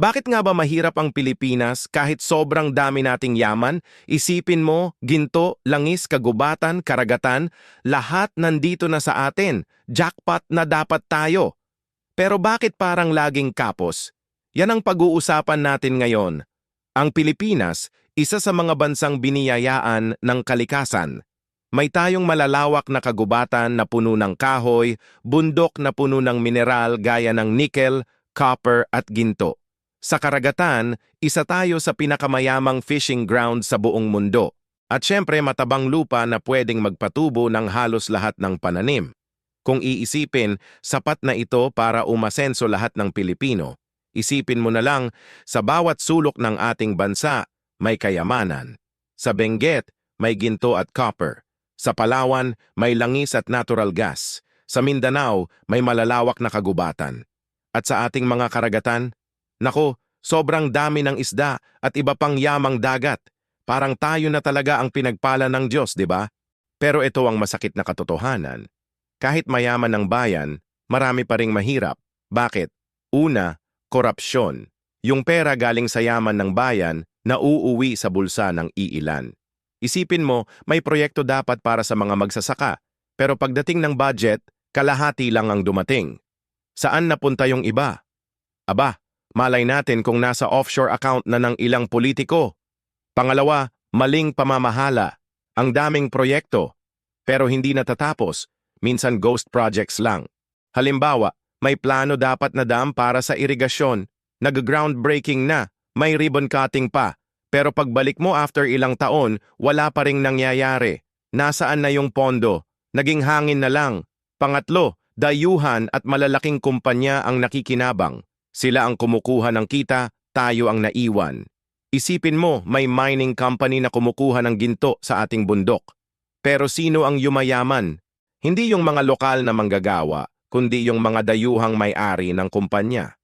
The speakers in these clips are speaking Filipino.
Bakit nga ba mahirap ang Pilipinas kahit sobrang dami nating yaman? Isipin mo, ginto, langis, kagubatan, karagatan, lahat nandito na sa atin. Jackpot na dapat tayo. Pero bakit parang laging kapos? Yan ang pag-uusapan natin ngayon. Ang Pilipinas, isa sa mga bansang biniyayaan ng kalikasan. May tayong malalawak na kagubatan na puno ng kahoy, bundok na puno ng mineral gaya ng nickel, copper at ginto. Sa karagatan, isa tayo sa pinakamayamang fishing ground sa buong mundo. At syempre matabang lupa na pwedeng magpatubo ng halos lahat ng pananim. Kung iisipin, sapat na ito para umasenso lahat ng Pilipino. Isipin mo na lang, sa bawat sulok ng ating bansa, may kayamanan. Sa Benguet, may ginto at copper. Sa Palawan, may langis at natural gas. Sa Mindanao, may malalawak na kagubatan. At sa ating mga karagatan, Nako, sobrang dami ng isda at iba pang yamang dagat. Parang tayo na talaga ang pinagpala ng Diyos, di ba? Pero ito ang masakit na katotohanan. Kahit mayaman ang bayan, marami pa ring mahirap. Bakit? Una, korupsyon. Yung pera galing sa yaman ng bayan na uuwi sa bulsa ng iilan. Isipin mo, may proyekto dapat para sa mga magsasaka, pero pagdating ng budget, kalahati lang ang dumating. Saan napunta yung iba? Aba, Malay natin kung nasa offshore account na ng ilang politiko. Pangalawa, maling pamamahala. Ang daming proyekto, pero hindi natatapos. Minsan ghost projects lang. Halimbawa, may plano dapat na dam para sa irigasyon. Nag-groundbreaking na, may ribbon cutting pa. Pero pagbalik mo after ilang taon, wala pa ring nangyayari. Nasaan na yung pondo? Naging hangin na lang. Pangatlo, dayuhan at malalaking kumpanya ang nakikinabang. Sila ang kumukuha ng kita, tayo ang naiwan. Isipin mo, may mining company na kumukuha ng ginto sa ating bundok. Pero sino ang yumayaman? Hindi yung mga lokal na manggagawa, kundi yung mga dayuhang may-ari ng kumpanya.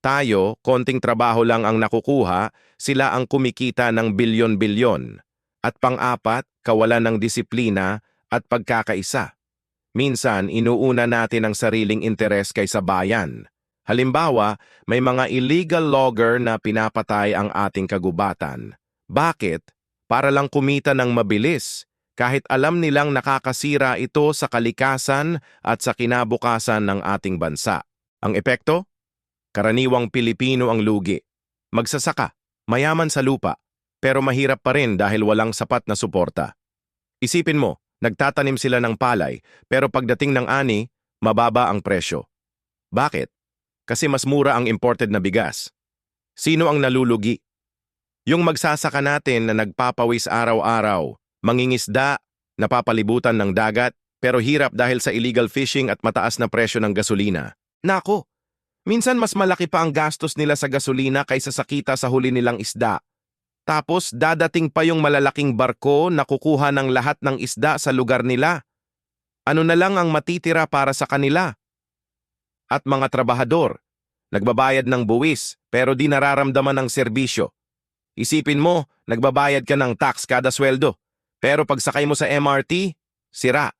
Tayo, konting trabaho lang ang nakukuha, sila ang kumikita ng bilyon-bilyon. At pang-apat, kawalan ng disiplina at pagkakaisa. Minsan, inuuna natin ang sariling interes kaysa bayan. Halimbawa, may mga illegal logger na pinapatay ang ating kagubatan. Bakit? Para lang kumita ng mabilis, kahit alam nilang nakakasira ito sa kalikasan at sa kinabukasan ng ating bansa. Ang epekto? Karaniwang Pilipino ang lugi. Magsasaka, mayaman sa lupa, pero mahirap pa rin dahil walang sapat na suporta. Isipin mo, nagtatanim sila ng palay, pero pagdating ng ani, mababa ang presyo. Bakit? Kasi mas mura ang imported na bigas. Sino ang nalulugi? Yung magsasaka natin na nagpapawis araw-araw, mangingisda, napapalibutan ng dagat, pero hirap dahil sa illegal fishing at mataas na presyo ng gasolina. Nako, minsan mas malaki pa ang gastos nila sa gasolina kaysa sa kita sa huli nilang isda. Tapos dadating pa yung malalaking barko na kukuha ng lahat ng isda sa lugar nila. Ano na lang ang matitira para sa kanila? At mga trabahador. Nagbabayad ng buwis pero di nararamdaman ng serbisyo. Isipin mo, nagbabayad ka ng tax kada sweldo. Pero pagsakay mo sa MRT, sira.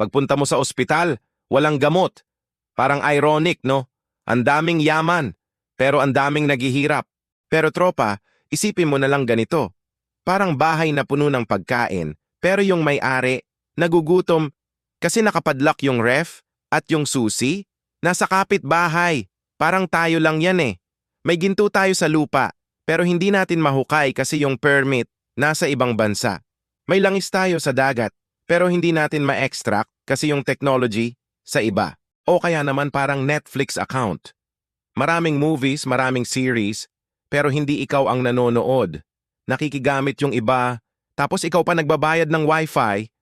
Pagpunta mo sa ospital, walang gamot. Parang ironic, no? Ang daming yaman, pero ang daming naghihirap. Pero tropa, isipin mo na lang ganito. Parang bahay na puno ng pagkain, pero yung may-ari, nagugutom kasi nakapadlock yung ref at yung susi Nasa kapit-bahay. Parang tayo lang yan eh. May ginto tayo sa lupa, pero hindi natin mahukay kasi yung permit nasa ibang bansa. May langis tayo sa dagat, pero hindi natin ma-extract kasi yung technology sa iba. O kaya naman parang Netflix account. Maraming movies, maraming series, pero hindi ikaw ang nanonood. Nakikigamit yung iba, tapos ikaw pa nagbabayad ng wifi.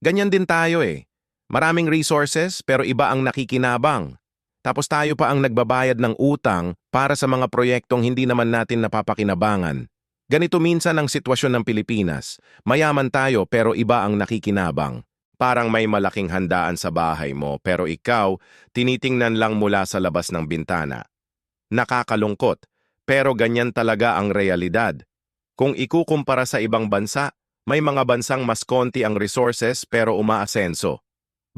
Ganyan din tayo eh. Maraming resources pero iba ang nakikinabang. Tapos tayo pa ang nagbabayad ng utang para sa mga proyektong hindi naman natin napapakinabangan. Ganito minsan ang sitwasyon ng Pilipinas. Mayaman tayo pero iba ang nakikinabang. Parang may malaking handaan sa bahay mo pero ikaw tinitingnan lang mula sa labas ng bintana. Nakakalungkot, pero ganyan talaga ang realidad. Kung ikukumpara sa ibang bansa, may mga bansang mas konti ang resources pero umaasenso.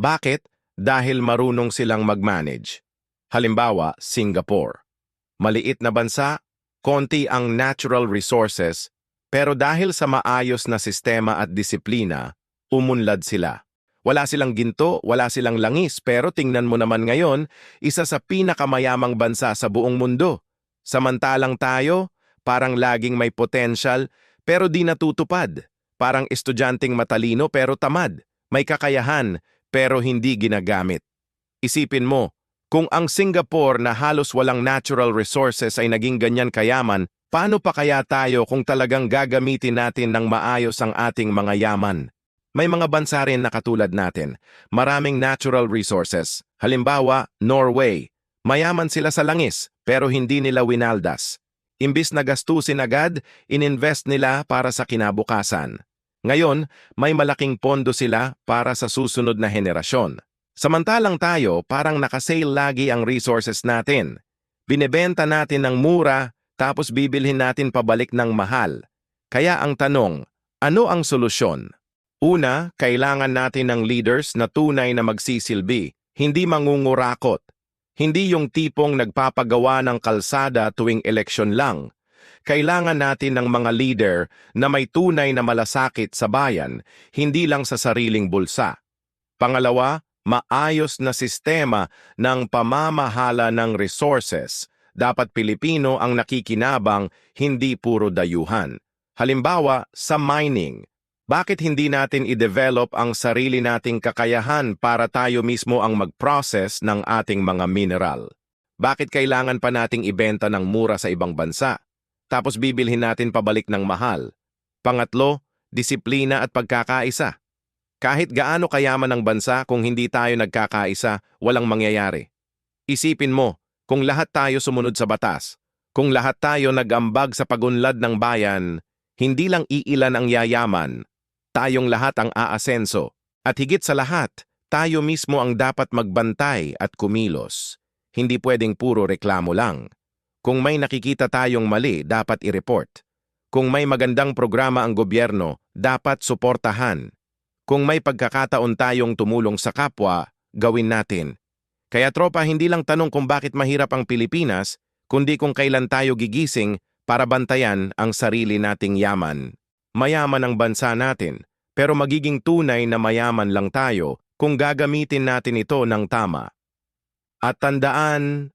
Bakit? Dahil marunong silang mag-manage. Halimbawa, Singapore. Maliit na bansa, konti ang natural resources, pero dahil sa maayos na sistema at disiplina, umunlad sila. Wala silang ginto, wala silang langis, pero tingnan mo naman ngayon, isa sa pinakamayamang bansa sa buong mundo. Samantalang tayo, parang laging may potential, pero di natutupad. Parang estudyanteng matalino pero tamad. May kakayahan, pero hindi ginagamit. Isipin mo, kung ang Singapore na halos walang natural resources ay naging ganyan kayaman, paano pa kaya tayo kung talagang gagamitin natin ng maayos ang ating mga yaman? May mga bansa rin na katulad natin, maraming natural resources. Halimbawa, Norway. Mayaman sila sa langis, pero hindi nila winaldas. Imbis na gastusin agad, ininvest nila para sa kinabukasan. Ngayon, may malaking pondo sila para sa susunod na henerasyon. Samantalang tayo, parang nakasale lagi ang resources natin. Binebenta natin ng mura, tapos bibilhin natin pabalik ng mahal. Kaya ang tanong, ano ang solusyon? Una, kailangan natin ng leaders na tunay na magsisilbi, hindi mangungurakot. Hindi yung tipong nagpapagawa ng kalsada tuwing eleksyon lang. Kailangan natin ng mga leader na may tunay na malasakit sa bayan, hindi lang sa sariling bulsa. Pangalawa, maayos na sistema ng pamamahala ng resources. Dapat Pilipino ang nakikinabang, hindi puro dayuhan. Halimbawa, sa mining. Bakit hindi natin i-develop ang sarili nating kakayahan para tayo mismo ang mag-process ng ating mga mineral? Bakit kailangan pa nating ibenta ng mura sa ibang bansa? Tapos bibilhin natin pabalik ng mahal. Pangatlo, disiplina at pagkakaisa. Kahit gaano kayaman ang bansa kung hindi tayo nagkakaisa, walang mangyayari. Isipin mo, kung lahat tayo sumunod sa batas, kung lahat tayo nag-ambag sa pagunlad ng bayan, hindi lang iilan ang yayaman, tayong lahat ang aasenso. At higit sa lahat, tayo mismo ang dapat magbantay at kumilos. Hindi pwedeng puro reklamo lang. Kung may nakikita tayong mali, dapat i-report. Kung may magandang programa ang gobyerno, dapat suportahan. Kung may pagkakataon tayong tumulong sa kapwa, gawin natin. Kaya tropa, hindi lang tanong kung bakit mahirap ang Pilipinas, kundi kung kailan tayo gigising para bantayan ang sarili nating yaman. Mayaman ang bansa natin, pero magiging tunay na mayaman lang tayo kung gagamitin natin ito ng tama. At tandaan,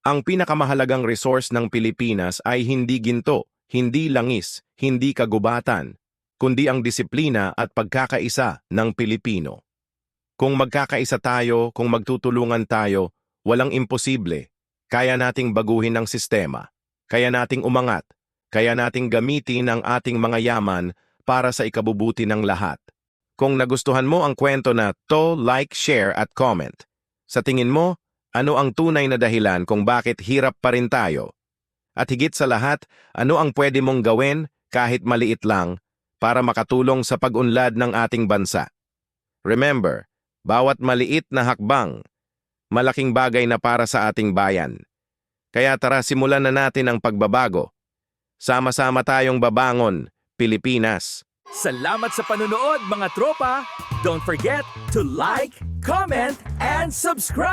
ang pinakamahalagang resource ng Pilipinas ay hindi ginto, hindi langis, hindi kagubatan, kundi ang disiplina at pagkakaisa ng Pilipino. Kung magkakaisa tayo, kung magtutulungan tayo, walang imposible. Kaya nating baguhin ang sistema. Kaya nating umangat. Kaya nating gamitin ang ating mga yaman para sa ikabubuti ng lahat. Kung nagustuhan mo ang kwento na to, like, share at comment. Sa tingin mo, ano ang tunay na dahilan kung bakit hirap pa rin tayo? At higit sa lahat, ano ang pwede mong gawin kahit maliit lang para makatulong sa pag-unlad ng ating bansa? Remember, bawat maliit na hakbang, malaking bagay na para sa ating bayan. Kaya tara simulan na natin ang pagbabago. Sama-sama tayong babangon, Pilipinas. Salamat sa panonood mga tropa! Don't forget to like, comment, and subscribe!